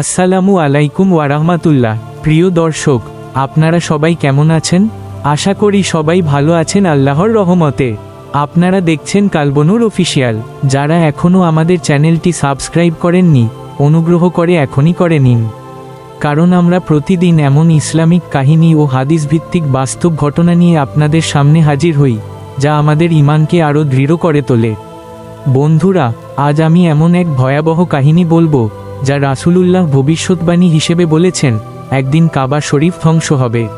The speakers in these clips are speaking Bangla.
আসসালামু আলাইকুম ওয়ারাহমাতুল্লাহ প্রিয় দর্শক, আপনারা সবাই কেমন আছেন? আশা করি সবাই ভালো আছেন আল্লাহর রহমতে। আপনারা দেখছেন কালবনুর অফিসিয়াল যারা এখনও আমাদের চ্যানেলটি সাবস্ক্রাইব করেননি, অনুগ্রহ করে এখনই করে নিন। কারণ আমরা প্রতিদিন এমন ইসলামিক কাহিনী ও হাদিস ভিত্তিক বাস্তব ঘটনা নিয়ে আপনাদের সামনে হাজির হই, যা আমাদের ইমানকে আরও দৃঢ় করে তোলে। বন্ধুরা, আজ আমি এমন এক ভয়াবহ কাহিনী বলব যা রাসূলুল্লাহ ভবিষ্যৎবাণী হিসেবে বলেছেন, একদিন কাবা শরীফ ধ্বংস হবে।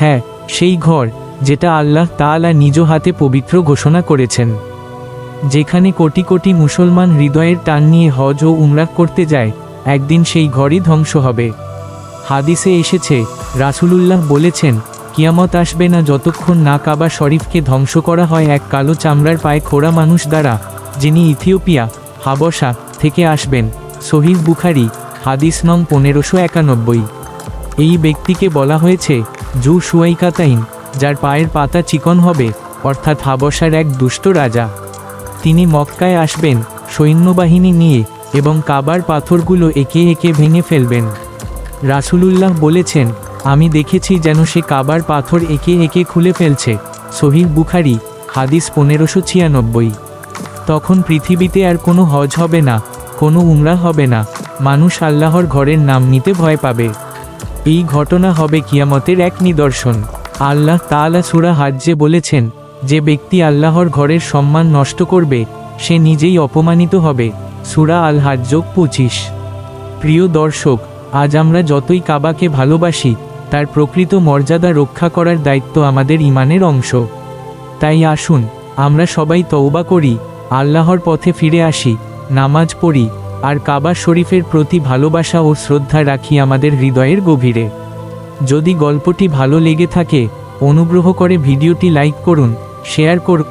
হ্যাঁ সেই ঘর, যেটা আল্লাহ তাআলা নিজ হাতে পবিত্র ঘোষণা করেছেন। যেখানে কোটি কোটি মুসলমান হৃদয়ের টান নিয়ে হজ ও উমরাহ করতে যায়, একদিন সেই ঘরই ধ্বংস হবে। হাদিসে এসেছে, রাসূলুল্লাহ বলেছেন, কিয়ামত আসবে না যতক্ষণ না কাবা শরীফকে ধ্বংস করা হয় এক কালো চামড়ার পায়ে খোড়া মানুষ দ্বারা, যিনি ইথিওপিয়া হাবসা থেকে আসবেন। সহিহ বুখারি, হাদিস নং পনেরোশো একানব্বই। এই ব্যক্তিকে বলা হয়েছে, জু সুয়াইকাতাইন, যার পায়ের পাতা চিকন হবে, অর্থাৎ হাবসার এক দুষ্ট রাজা। তিনি মক্কায় আসবেন, সৈন্যবাহিনী নিয়ে, এবং কাবার পাথরগুলো একে একে ভেঙে ফেলবেন। রাসূলুল্লাহ বলেছেন, আমি দেখেছি যেন সে কাবার পাথর একে একে খুলে ফেলছে। সহিহ বুখারি, হাদিস পনেরোশো ছিয়ানব্বই। তখন পৃথিবীতে আর কোনো হজ হবে না কোনো উমরা হবে না। মানুষ আল্লাহর ঘরের নাম নিতে ভয় পাবে। এই ঘটনা হবে কিয়ামতের এক নিদর্শন। আল্লাহ তাআলা সুরা হাজ্জে বলেছেন, যে ব্যক্তি আল্লাহর ঘরের সম্মান নষ্ট করবে, সে নিজেই অপমানিত হবে। সুরা আল হাজ্জোক পঁচিশ। প্রিয় দর্শক, আজ আমরা যতই কাবাকে ভালোবাসি, তার প্রকৃত মর্যাদা রক্ষা করার দায়িত্ব আমাদের ইমানের অংশ। তাই আসুন, আমরা সবাই তওবা করি, আল্লাহর পথে ফিরে আসি। নামাজ পড়ি, আর কাবা শরীফের প্রতি ভালোবাসা ও শ্রদ্ধা রাখি আমাদের হৃদয়ের গভীরে। যদি গল্পটি ভালো লেগে থাকে, অনুগ্রহ করে ভিডিওটি লাইক করুন, শেয়ার করুন